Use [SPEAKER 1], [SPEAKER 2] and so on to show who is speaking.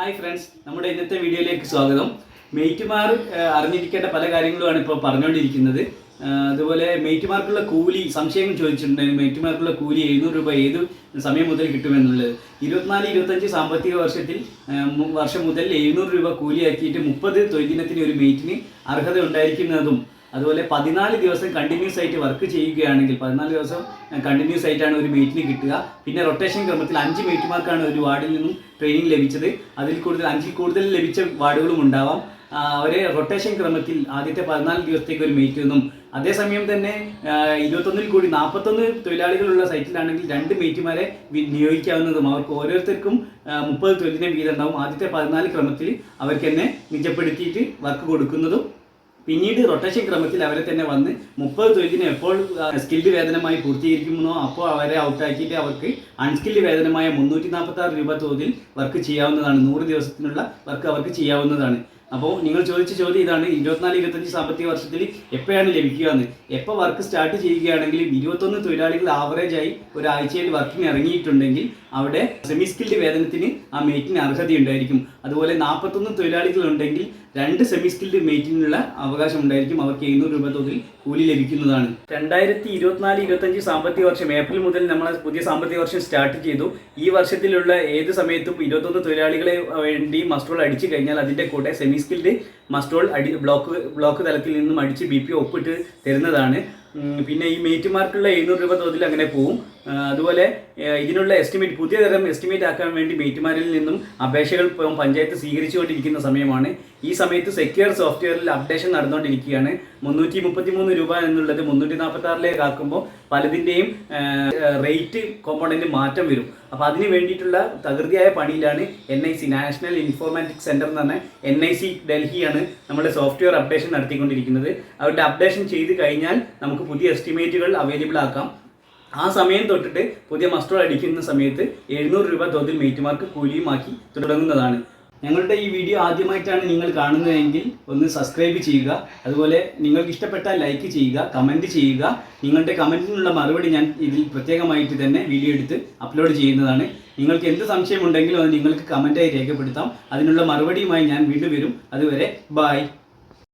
[SPEAKER 1] Hi friends നമ്മുടെ ഇന്നത്തെ വീഡിയോയിലേക്ക് സ്വാഗതം. മെയ്റ്റുമാർ അറിഞ്ഞിരിക്കേണ്ട പല കാര്യങ്ങളുമാണ് ഇപ്പോൾ പറഞ്ഞുകൊണ്ടിരിക്കുന്നത്. അതുപോലെ മെയ്റ്റുമാർക്കുള്ള കൂലി സംശയം ചോദിച്ചിട്ടുണ്ടായിരുന്നു. മെയ്റ്റുമാർക്കുള്ള കൂലി എഴുന്നൂറ് രൂപ ഏത് സമയം മുതൽ കിട്ടുമെന്നുള്ളത്. ഇരുപത്തിനാല് ഇരുപത്തഞ്ച് സാമ്പത്തിക വർഷത്തിൽ വർഷം മുതൽ എഴുന്നൂറ് രൂപ കൂലിയാക്കിയിട്ട് മുപ്പത് തൊഴിൽ ദിനത്തിന് ഒരു മെയ്റ്റിന് അർഹത ഉണ്ടായിരിക്കുന്നതും അതുപോലെ പതിനാല് ദിവസം കണ്ടിന്യൂസ് ആയിട്ട് വർക്ക് ചെയ്യുകയാണെങ്കിൽ പതിനാല് ദിവസം കണ്ടിന്യൂസ് ആയിട്ടാണ് ഒരു മീറ്റിന് കിട്ടുക. പിന്നെ റൊട്ടേഷൻ ക്രമത്തിൽ അഞ്ച് മീറ്റുമാർക്കാണ് ഒരു വാർഡിൽ നിന്നും ട്രെയിനിങ് ലഭിച്ചത്. അതിൽ കൂടുതൽ അഞ്ചിൽ കൂടുതൽ ലഭിച്ച വാർഡുകളും ഉണ്ടാവാം. അവരെ റൊട്ടേഷൻ ക്രമത്തിൽ ആദ്യത്തെ പതിനാല് ദിവസത്തേക്ക് ഒരു മീറ്റ് നിന്നും അതേസമയം തന്നെ ഇരുപത്തൊന്നിൽ കൂടി നാൽപ്പത്തൊന്ന് തൊഴിലാളികളുള്ള സൈറ്റിലാണെങ്കിൽ രണ്ട് മീറ്റുമാരെ നിയോഗിക്കാവുന്നതും അവർക്ക് ഓരോരുത്തർക്കും മുപ്പത് തൊഴിലിനെ വീതം ഉണ്ടാവും. ആദ്യത്തെ പതിനാല് ക്രമത്തിൽ അവർക്ക് തന്നെ നിജപ്പെടുത്തിയിട്ട് വർക്ക് കൊടുക്കുന്നതും പിന്നീട് റൊട്ടേഷൻ ക്രമത്തിൽ അവരെ തന്നെ വന്ന് മുപ്പത് തൊഴിലിന് എപ്പോൾ സ്കിൽഡ് വേതനമായി പൂർത്തീകരിക്കുമെന്നോ അപ്പോൾ അവരെ ഔട്ടാക്കിയിട്ട് അവർക്ക് അൺസ്കിൽഡ് വേതനമായ മുന്നൂറ്റി നാൽപ്പത്തി ആറ് രൂപ തോതിൽ വർക്ക് ചെയ്യാവുന്നതാണ്. നൂറ് ദിവസത്തിനുള്ള വർക്ക് അവർക്ക് ചെയ്യാവുന്നതാണ്. അപ്പോൾ നിങ്ങൾ ചോദിച്ച ചോദ്യം ഇതാണ്. ഇരുപത്തിനാല് ഇരുപത്തഞ്ച് സാമ്പത്തിക വർഷത്തിൽ എപ്പോഴാണ് ലഭിക്കുക എന്ന്. എപ്പോൾ വർക്ക് സ്റ്റാർട്ട് ചെയ്യുകയാണെങ്കിൽ ഇരുപത്തൊന്ന് തൊഴിലാളികൾ ആവറേജായി ഒരാഴ്ചയിൽ വർക്കിന് ഇറങ്ങിയിട്ടുണ്ടെങ്കിൽ അവിടെ സെമി സ്കിൽഡ് വേതനത്തിന് ആ മേറ്റിന് അർഹതയുണ്ടായിരിക്കും. അതുപോലെ നാൽപ്പത്തൊന്ന് തൊഴിലാളികൾ ഉണ്ടെങ്കിൽ രണ്ട് സെമി സ്കിൽഡ് മേറ്റിനുള്ള അവകാശം ഉണ്ടായിരിക്കും. അവർക്ക് എഴുന്നൂറ് രൂപ തോതിൽ കൂലി ലഭിക്കുന്നതാണ്. രണ്ടായിരത്തി ഇരുപത്തിനാല് ഇരുപത്തഞ്ച് സാമ്പത്തിക വർഷം ഏപ്രിൽ മുതൽ നമ്മൾ പുതിയ സാമ്പത്തിക വർഷം സ്റ്റാർട്ട് ചെയ്തു. ഈ വർഷത്തിലുള്ള ഏത് സമയത്തും ഇരുപത്തൊന്ന് തൊഴിലാളികളെ വേണ്ടി മസ്റ്റോൾ അടിച്ചു കഴിഞ്ഞാൽ അതിന്റെ കൂടെ സെമി സ്കിൽഡ് മസ്റ്റോൾ അടി ബ്ലോക്ക് ബ്ലോക്ക് തലത്തിൽ നിന്നും അടിച്ച് ബി പി ഒപ്പിട്ട് തരുന്നതാണ്. പിന്നെ ഈ മേറ്റുമാർക്കുള്ള എഴുന്നൂറ് രൂപ തോതിൽ അങ്ങനെ പോവും. അതുപോലെ ഇതിനുള്ള എസ്റ്റിമേറ്റ് പുതിയ തരം എസ്റ്റിമേറ്റ് ആക്കാൻ വേണ്ടി മേറ്റുമാരിൽ നിന്നും അപേക്ഷകൾ പഞ്ചായത്ത് സ്വീകരിച്ചുകൊണ്ടിരിക്കുന്ന സമയമാണ്. ഈ സമയത്ത് സെക്യൂർ സോഫ്റ്റ്വെയറിൽ അപ്ഡേഷൻ നടന്നുകൊണ്ടിരിക്കുകയാണ്. മുന്നൂറ്റി മുപ്പത്തി മൂന്ന് രൂപ എന്നുള്ളത് മുന്നൂറ്റി നാൽപ്പത്തി ആറിലേക്ക് ആക്കുമ്പോൾ പലതിന്റെയും റേറ്റ് കോമ്പണന്റ് മാറ്റം വരും. അപ്പോൾ അതിന് വേണ്ടിയിട്ടുള്ള തകൃതിയായ പണിയിലാണ് N I C national informatics centre എന്ന് പറഞ്ഞ എൻ ഐ സി ഡൽഹിയാണ് നമ്മുടെ സോഫ്റ്റ്വെയർ അപ്ഡേഷൻ നടത്തിക്കൊണ്ടിരിക്കുന്നത്. അവരുടെ അപ്ഡേഷൻ ചെയ്ത് കഴിഞ്ഞാൽ നമുക്ക് പുതിയ എസ്റ്റിമേറ്റുകൾ അവൈലബിൾ ആക്കാം. ആ സമയം തൊട്ടിട്ട് പുതിയ മസ്റ്റർ അടിക്കുന്ന സമയത്ത് എഴുന്നൂറ് രൂപ തോതിൽ മേറ്റുമാർക്ക് കൂലിയുമാക്കി തുടങ്ങുന്നതാണ്. ഞങ്ങളുടെ ഈ വീഡിയോ ആദ്യമായിട്ടാണ് നിങ്ങൾ കാണുന്നതെങ്കിൽ ഒന്ന് സബ്സ്ക്രൈബ് ചെയ്യുക. അതുപോലെ നിങ്ങൾക്ക് ഇഷ്ടപ്പെട്ടാൽ ലൈക്ക് ചെയ്യുക കമന്റ് ചെയ്യുക. നിങ്ങളുടെ കമന്റിനുള്ള മറുപടി ഞാൻ ഇതിൽ പ്രത്യേകമായിട്ട് തന്നെ വീഡിയോ എടുത്ത് അപ്ലോഡ് ചെയ്യുന്നതാണ്. നിങ്ങൾക്ക് എന്ത് സംശയമുണ്ടെങ്കിലും അത് നിങ്ങൾക്ക് കമന്റായി രേഖപ്പെടുത്താം. അതിനുള്ള മറുപടിയുമായി ഞാൻ വീണ്ടും വരും. അതുവരെ ബായ്